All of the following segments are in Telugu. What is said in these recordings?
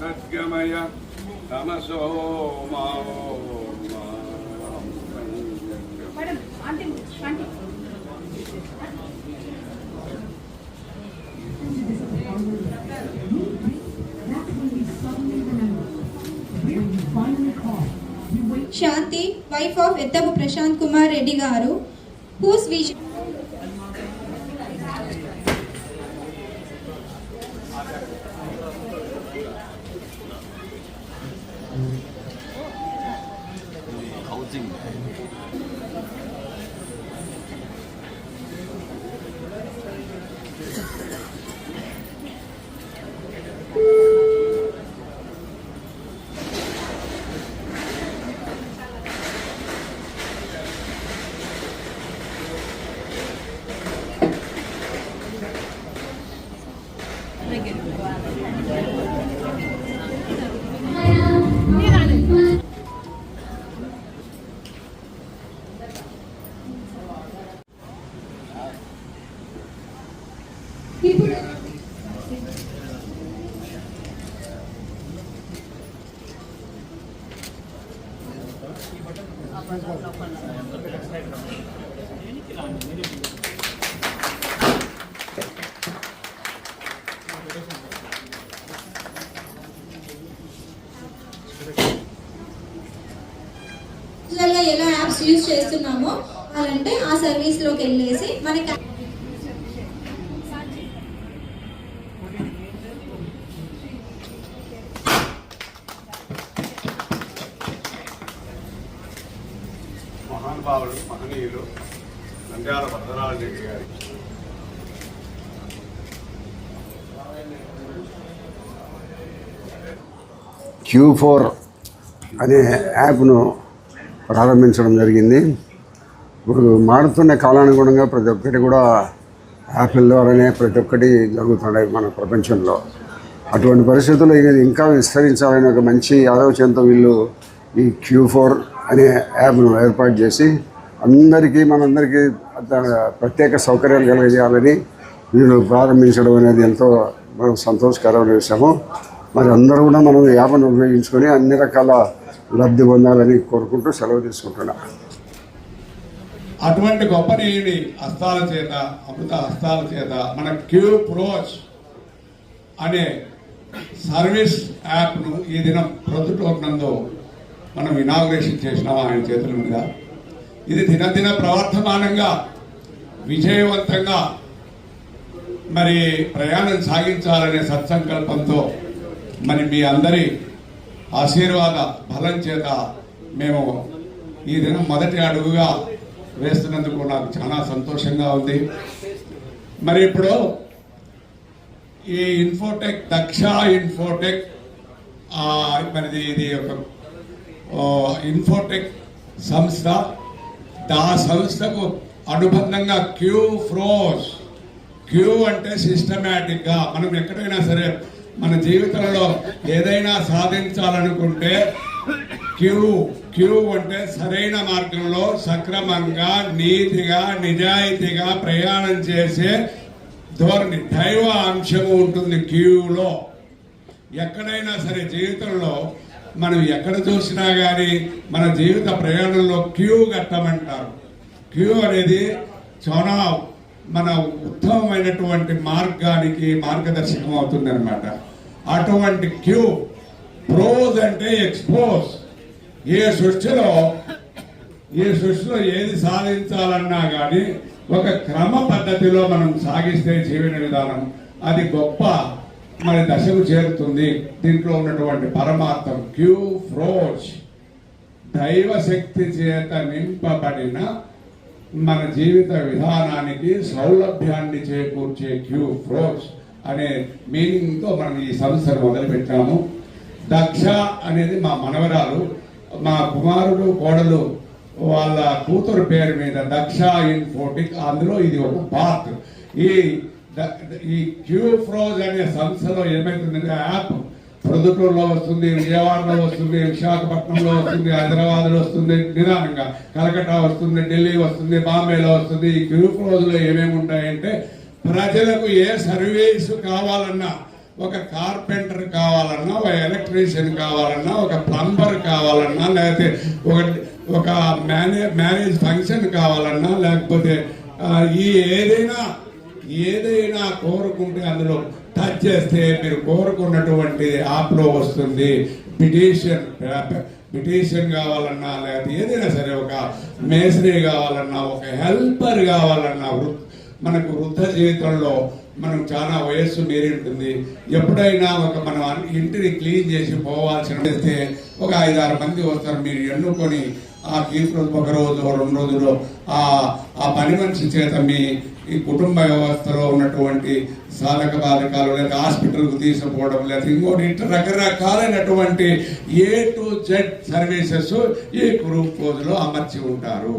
సద్గమయ తమసో శాంతి వైఫ్ ఆఫ్ ఎత్తపు ప్రశాంత్ కుమార్ రెడ్డి గారు హూస్ విజన్ ఎలా యాప్స్ యూజ్ చేస్తున్నామో అలాంటే ఆ సర్వీస్లోకి వెళ్ళేసి మనకి మహానుభావుడు మహనీయులు నంద్యాల వరదరాజు రెడ్డి గారి. క్యూ ఫోర్ అనే యాప్ను ప్రారంభించడం జరిగింది. ఇప్పుడు మారుతున్న కాలానుగుణంగా ప్రతి ఒక్కటి కూడా యాప్ల ద్వారానే ప్రతి ఒక్కటి జరుగుతున్నాయి మన ప్రపంచంలో. అటువంటి పరిస్థితుల్లో ఇది ఇంకా విస్తరించాలని ఒక మంచి ఆలోచనతో వీళ్ళు ఈ క్యూ ఫోర్ అనే యాప్ను ఏర్పాటు చేసి అందరికీ మనందరికీ ప్రత్యేక సౌకర్యాలు కలిగజేయాలని వీళ్ళు ప్రారంభించడం అనేది ఎంతో మనం సంతోషకరమైన విషయము. మరి అందరూ కూడా మనం యాప్ను ఉపయోగించుకొని అన్ని రకాల లబ్ధి పొందాలని కోరుకుంటూ సెలవు తీసుకుంటున్నా. అటువంటి గొప్ప నీయుని హస్తాల చేత అమృత హస్తాల చేత మన క్యూ ప్రోచ్ అనే సర్వీస్ యాప్ను ఈ దినం ప్రొద్దుటోకినందు మనం ఇనాగ్రేషన్ చేసినాం ఆయన చేతుల మీద. ఇది దినదిన ప్రవర్తమానంగా విజయవంతంగా మరి ప్రయాణం సాగించాలనే సత్సంకల్పంతో మరి మీ అందరి ఆశీర్వాద బలం చేత మేము ఈ దినం మొదటి అడుగుగా వేస్తున్నందుకు నాకు చాలా సంతోషంగా ఉంది. మరి ఇప్పుడు ఈ ఇన్ఫోటెక్ దక్ష ఇన్ఫోటెక్ ఆ, మరిది ఇది ఒక ఇన్ఫోటెక్ సంస్థ ఆ సంస్థకు అనుబంధంగా క్యూ ఫ్రోస్ క్యూ అంటే సిస్టమేటిక్గా మనం ఎక్కడైనా సరే మన జీవితంలో ఏదైనా సాధించాలనుకుంటే క్యూ క్యూ అంటే సరైన మార్గంలో సక్రమంగా నీతిగా నిజాయితీగా ప్రయాణం చేసే ధోరణి దైవ అంశము ఉంటుంది క్యూలో ఎక్కడైనా సరే జీవితంలో మనం ఎక్కడ చూసినా కానీ మన జీవిత ప్రయాణంలో క్యూ కట్టమంటారు. క్యూ అనేది చాలా మన ఉత్తమమైనటువంటి మార్గానికి మార్గదర్శకం అవుతుంది అనమాట అటువంటి క్యూ ప్రోజ్ అంటే ఎక్స్పోజ్. ఏ సృష్టిలో ఈ సృష్టిలో ఏది సాధించాలన్నా కానీ ఒక క్రమ పద్ధతిలో మనం సాగిస్తే జీవన విధానం అది గొప్ప మన దశకు చేరుతుంది. దీంట్లో ఉన్నటువంటి పరమార్థం క్యూ ఫ్రోజ్ దైవ శక్తి చేత నింపబడిన మన జీవిత విధానానికి సౌలభ్యాన్ని చేకూర్చే క్యూ ఫ్రోజ్ అనే మీనింగ్తో మనం ఈ సంస్థను మొదలుపెట్టాము. దక్ష అనేది మా మనవరాలు మా కుమారుడు కోడలు వాళ్ళ కూతురు పేరు మీద దక్ష ఇన్ఫోటిక్. అందులో ఇది ఒక పార్ట్. ఈ ఈ క్యూ ఫ్రోజ్ అనే సంస్థలో ఏమైతుందంటే యాప్ ప్రొద్దుటూరులో వస్తుంది విజయవాడలో వస్తుంది విశాఖపట్నంలో వస్తుంది హైదరాబాద్లో వస్తుంది నిదానంగా కలకట్టా వస్తుంది ఢిల్లీ వస్తుంది బాంబేలో వస్తుంది. ఈ గ్రూప్ ఏమేమి ఉంటాయంటే ప్రజలకు ఏ సర్వీస్ కావాలన్నా ఒక కార్పెంటర్ కావాలన్నా ఒక ఎలక్ట్రీషియన్ కావాలన్నా ఒక ప్లంబర్ కావాలన్నా లేకపోతే ఒక ఒక మేనే మ్యారేజ్ ఫంక్షన్ కావాలన్నా లేకపోతే ఈ ఏదైనా ఏదైనా కోరుకుంటే అందులో టచ్ చేస్తే మీరు కోరుకున్నటువంటి యాప్లో వస్తుంది. పిటిషన్ పిటిషన్ కావాలన్నా లేకపోతే ఏదైనా సరే ఒక మేస్త్రి కావాలన్నా ఒక హెల్పర్ కావాలన్నా వృ- మనకు వృద్ధ జీవితంలో మనం చాలా వయస్సు మీరి ఉంటుంది. ఎప్పుడైనా ఒక మనం ఇంటిని క్లీన్ చేసి పోవాల్సిన ఒక ఐదారు మంది వస్తారు. మీరు ఎన్నుకొని ఆ కీప్ రోజు ఒక రోజు రెండు రోజులు ఆ ఆ పని మనిషి చేత మీ ఈ కుటుంబ వ్యవస్థలో ఉన్నటువంటి సాధక బాధకాలు లేదా హాస్పిటల్కు తీసుకుపోవడం లేదా ఇంకోటి ఇట్లా రకరకాలైనటువంటి ఏ టు జెడ్ సర్వీసెస్ ఈ గ్రూప్ రోజులో అమర్చి ఉంటారు.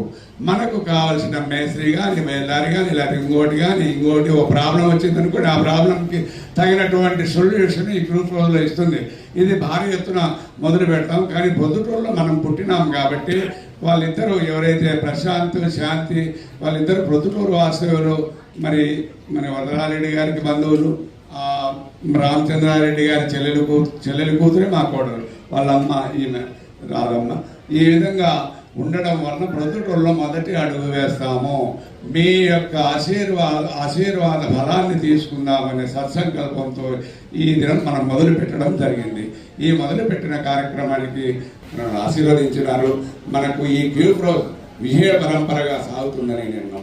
మనకు కావాల్సిన మేస్త్రి కానీ మేదారి కానీ లేదా ఇంకోటి కానీ ఇంకోటి ఒక ప్రాబ్లం వచ్చింది అనుకోండి ఆ ప్రాబ్లంకి తగినటువంటి సొల్యూషన్ ఈ గ్రూప్ రోజులో ఇస్తుంది. ఇది భారీ ఎత్తున మొదలు పెడతాం కానీ పొద్దుటూరులో మనం పుట్టినాం కాబట్టి వాళ్ళిద్దరూ ఎవరైతే ప్రశాంత్ శాంతి వాళ్ళిద్దరు ప్రొద్దుటూరు వాస్తవులు మరి మరి వరదరారెడ్డి గారికి బంధువులు రామచంద్రారెడ్డి గారి చెల్లెలు కూ- చెల్లెలు కూతురే మా కోడలు వాళ్ళ అమ్మ ఈమె రాధమ్మ. ఈ విధంగా ఉండడం వలన ప్రొద్దుటూరులో మొదటి అడుగు వేస్తాము. మీ యొక్క ఆశీర్వాద ఆశీర్వాద ఫలాన్ని తీసుకుందామనే సత్సంకల్పంతో ఈ దినం మనం మొదలు పెట్టడం జరిగింది. ఈ మొదలు పెట్టిన కార్యక్రమానికి ఆశీర్వదించినారు. మనకు ఈ క్యూబ్రో విజయ పరంపరగా సాగుతుందని నేను